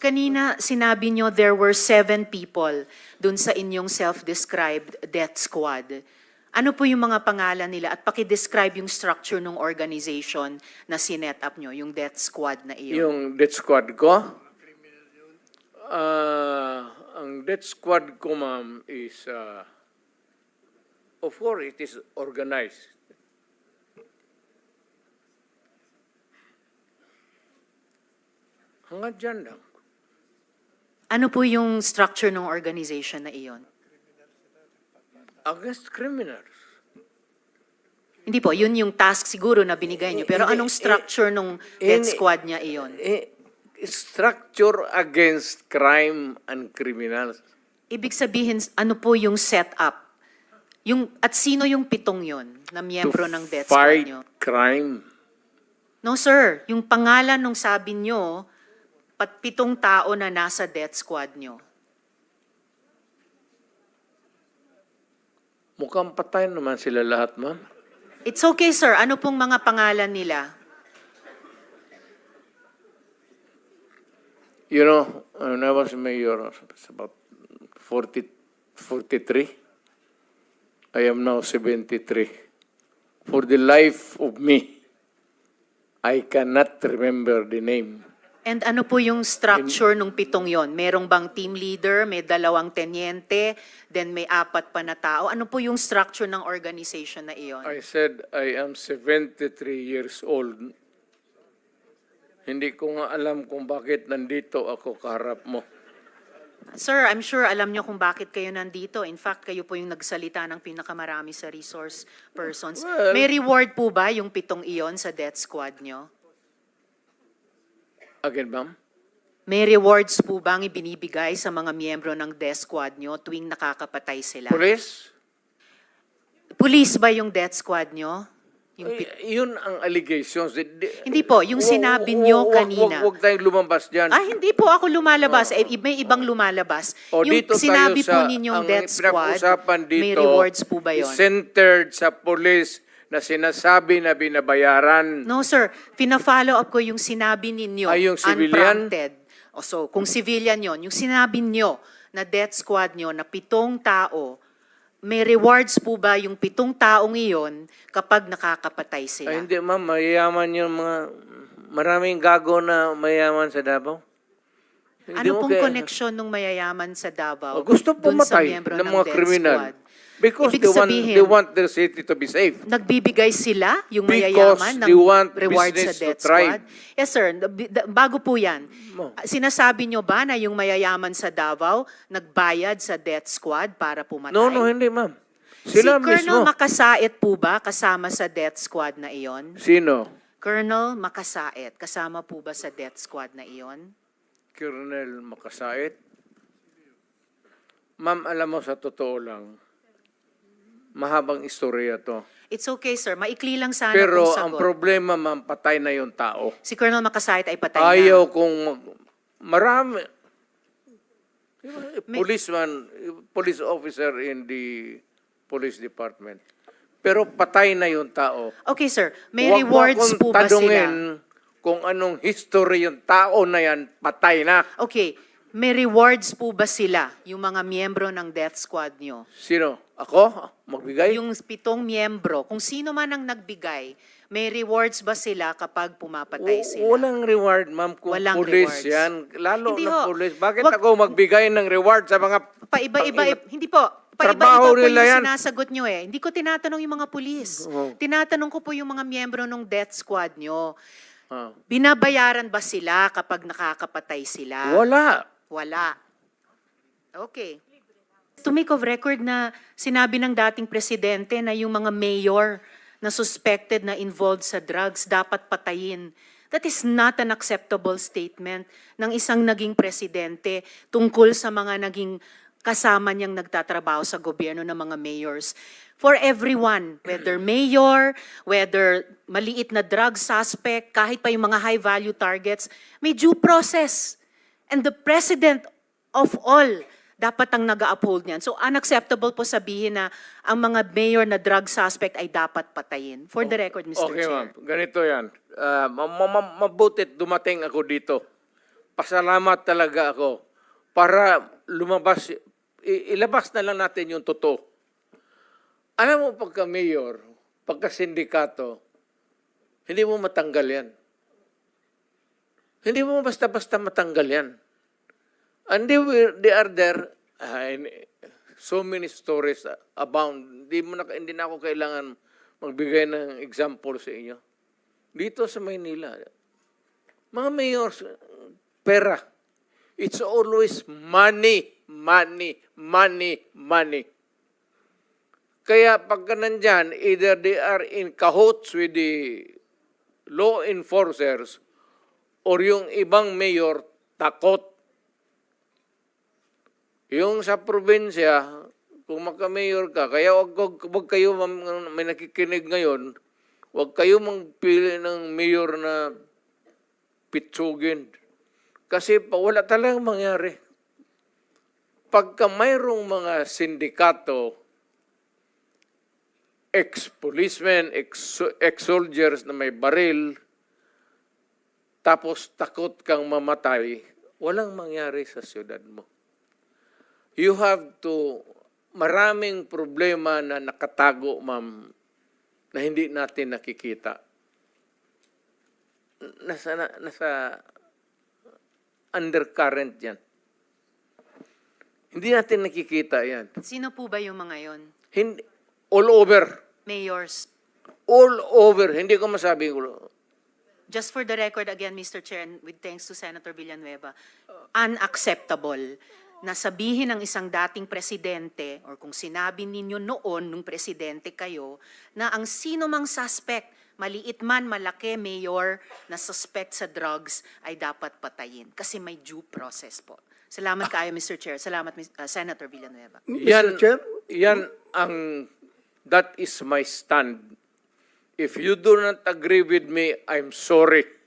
Kanina, sinabi nyo there were seven people dun sa inyong self-described death squad. Ano po yung mga pangalan nila at paki-describe yung structure ng organization na sinet up nyo, yung death squad na iyon? Yung death squad ko, ah, ang death squad ko, ma'am, is, ah, of course, it is organized. Hanggang dyan lang. Ano po yung structure ng organization na iyon? Against criminals. Hindi po, yun yung task siguro na binigay nyo. Pero anong eh, structure death eh, squad niya iyon? Eh, structure against crime and criminals. Ibig sabihin, ano po yung setup? Yung, at sino yung pitong yon na miyembro ng death squad fight nyo? crime. No sir, yung pangalan nung sabi pat pitong tao na nasa death squad nyo. Mukhang patay naman sila lahat, ma'am. It's okay sir, ano pong mga pangalan nila? You know, when I was mayor, it's about 40, 43. I am now 73. For the life of me, I cannot remember the name. And ano po yung structure nung pitong yon? Merong bang team leader, may dalawang tenyente, then may apat pa na tao? Ano po yung structure ng organization na iyon? I said I am 73 years old. Hindi ko nga alam kung bakit nandito ako kaharap mo. Sir, I'm sure alam nyo kung bakit kayo nandito. In fact, kayo po yung nagsalita ng pinakamarami sa resource persons. Well- May reward po ba yung pitong iyon sa death squad nyo? Again, ma'am? May rewards po bang ibinibigay sa mga miyembro ng death squad nyo tuwing nakakapatay sila? Police? Police ba yung death squad nyo? Yung pit- Eh, yun ang allegations. Di- di- Hindi po, yung Wa- sinabi wa- nyo wa- kanina. Wag, wag tayong lumabas dyan. Ah, hindi po ako lumalabas. Eh, may ibang lumalabas. O, yung dito tayo sinabi po sa- ninyong ang death squad, pinag-usapan dito may rewards po ba is yon? centered sa police na sinasabi na binabayaran. No, sir. Pina-follow up ko yung sinabi ninyo. Ay, yung civilian? Unprompted. O, so, kung civilian yon, yung sinabi nyo na death squad nyo na pitong tao, may rewards po ba yung pitong taong iyon kapag nakakapatay sila? Ay, hindi ma'am, mayayaman yung mga, maraming gago na mayayaman sa Davao. Hindi ano mo pong kaya- connection ng mayayaman sa Davao O, gusto dun sa pumatay miyembro ng mga death kriminal. squad? Because Ibig they want, sabihin- they want their city to be safe. Nagbibigay sila, yung Because mayayaman, ng want reward sa business to death thrive. squad? Yes, sir. Bago po yan, sinasabi nyo ba na yung mayayaman sa Davao nagbayad sa death squad para pumatay? No, no, hindi ma'am. Sila si Colonel mismo. Makasait po ba kasama sa death squad na iyon? Sino? Colonel Makasait, kasama po ba sa death squad na iyon? Colonel Makasait. Ma'am, alam mo sa totoo lang, mahabang istorya to. It's okay, sir. Maikli lang sana Pero kung ang sagot. problema, ma'am, patay na yung tao. si Colonel Makasait ay patay na. Ayaw kung mag- marami. May- Policeman, police officer in the police department. Pero patay na yung tao. Okay, sir. May Huwag mo rewards akong po ba sila? tanungin kung anong history yung tao na yan, patay na. Okay, may rewards po ba sila, yung mga miyembro ng death squad nyo? Sino? Ako? Magbigay? Yung pitong miyembro, kung sino man ang nagbigay, may rewards ba sila kapag pumapatay sila? Walang reward, ma'am, kung Walang police rewards. yan. Lalo Hindi na ho. police. Bakit Wag- ako magbigay ng reward sa mga... Paiba-iba, hindi po. Trabaho Paiba-iba po nila yung yan. sinasagot nyo eh. Hindi ko tinatanong yung mga pulis. Oo. Tinatanong ko po yung mga miyembro ng death squad nyo. Ah. Binabayaran ba sila kapag nakakapatay sila? Wala. Wala. Okay. To make of record na sinabi ng dating presidente na yung mga mayor na suspected na involved sa drugs dapat patayin. That is not an acceptable statement ng isang naging presidente tungkol sa mga naging kasama niyang nagtatrabaho sa gobyerno ng mga mayors. For everyone, whether mayor, whether maliit na drug suspect, kahit pa yung mga high-value targets, may due process. And the president of all dapat ang nag-uphold niyan. So unacceptable po sabihin na ang mga mayor na drug suspect ay dapat patayin. For the record, Mr. Okay, Chair. ma'am. Ganito yan. Ma- mabutit dumating ako dito pasalamat talaga ako para lumabas, ilabas na lang natin yung totoo. Alam mo, pagka mayor, pagka sindikato, hindi mo matanggal yan. Hindi mo basta-basta matanggal yan. And they, were, they are there, ah, in- so many stories abound. Hindi, mo na, hindi na ako kailangan magbigay ng example sa inyo. Dito sa Maynila, mga mayors, pera. It's always money, money, money, money. Kaya pagka nandyan, either they are in cahoots with the law enforcers or yung ibang mayor takot. Yung sa probinsya, kung magka-mayor ka, kaya wag, wag, wag kayo, may nakikinig ngayon, wag kayo magpili ng mayor na pitsugin. Kasi pa, wala talagang mangyari. Pagka mayroong mga sindikato, ex-policemen, ex- ex-soldiers na may baril, tapos takot kang mamatay, walang mangyari sa syudad mo. You have to, maraming problema na nakatago, ma'am, na hindi natin nakikita. Nasa, na- nasa undercurrent yan. Hindi natin nakikita yan. Sino po ba yung mga yon? Hindi, all over. Mayors. All over. Hindi ko masabi ko. Just for the record again, Mr. Chair, and with thanks to Senator Villanueva, unacceptable na sabihin ng isang dating presidente or kung sinabi ninyo noon nung presidente kayo na ang sino mang suspect, maliit man, malaki, mayor, na suspect sa drugs ay dapat patayin kasi may due process po. Salamat kaayo, Mr. Chair. Salamat, uh, Senator Villanueva. Yan, Mr. Chair? yan ang, that is my stand. If you do not agree with me, I'm sorry.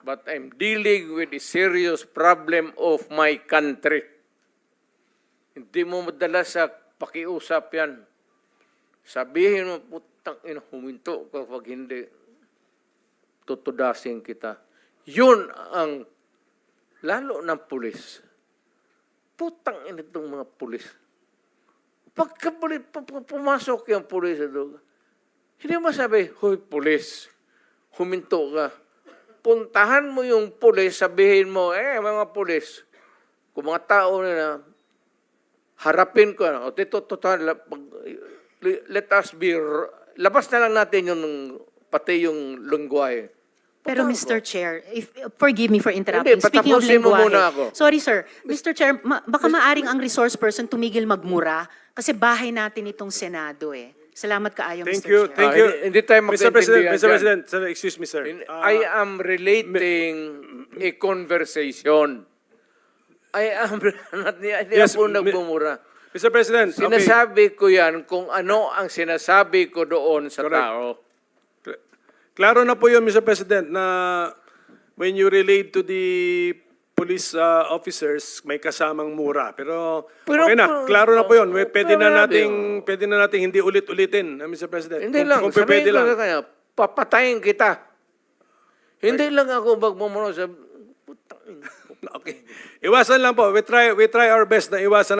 But I'm dealing with a serious problem of my country. Hindi mo madala sa pakiusap yan. Sabihin mo, putang ina, huminto ka pag hindi. Tutudasin kita. Yun ang, lalo ng pulis. Putang ina itong mga pulis. Pagka pumasok yung pulis hindi mo sabi, Hoy, pulis, huminto ka. Puntahan mo yung pulis, sabihin mo, eh, mga pulis, kung mga tao na harapin ko, o tito, total, let us be, labas na lang natin yung, pati yung lungwahe. Pero Mr. Chair, if, forgive me for interrupting. Hindi, Speaking of ako. Sorry sir, Mr. Chair, ma- baka maaring ang resource person tumigil magmura kasi bahay natin itong Senado eh. Salamat kaayo, Thank Mr. you, Chair. thank Ah, you. hindi- hindi tayo Mr. President, Mr. President, sir, excuse me, sir. In- Ah, I am relating a conversation. I am not hindi Yes, ako mi- nagmumura. Mr. President, okay. Sinasabi ko yan kung ano ang sinasabi ko doon sa Correct. tao. Klaro na po yun, Mr. President, na when you relate to the police uh, officers, may kasamang mura. Pero, Pero okay na, klaro na po yun. May- Pwede na na nating, pwede na nating hindi ulit-ulitin, uh, Mr. President. Hindi Kung- lang, Kung pwede sabihin ko lang. sa kanya, papatayin kita. Hindi lang ako magmumura sa... Okay. Iwasan lang po. We try, we try our best na iwasan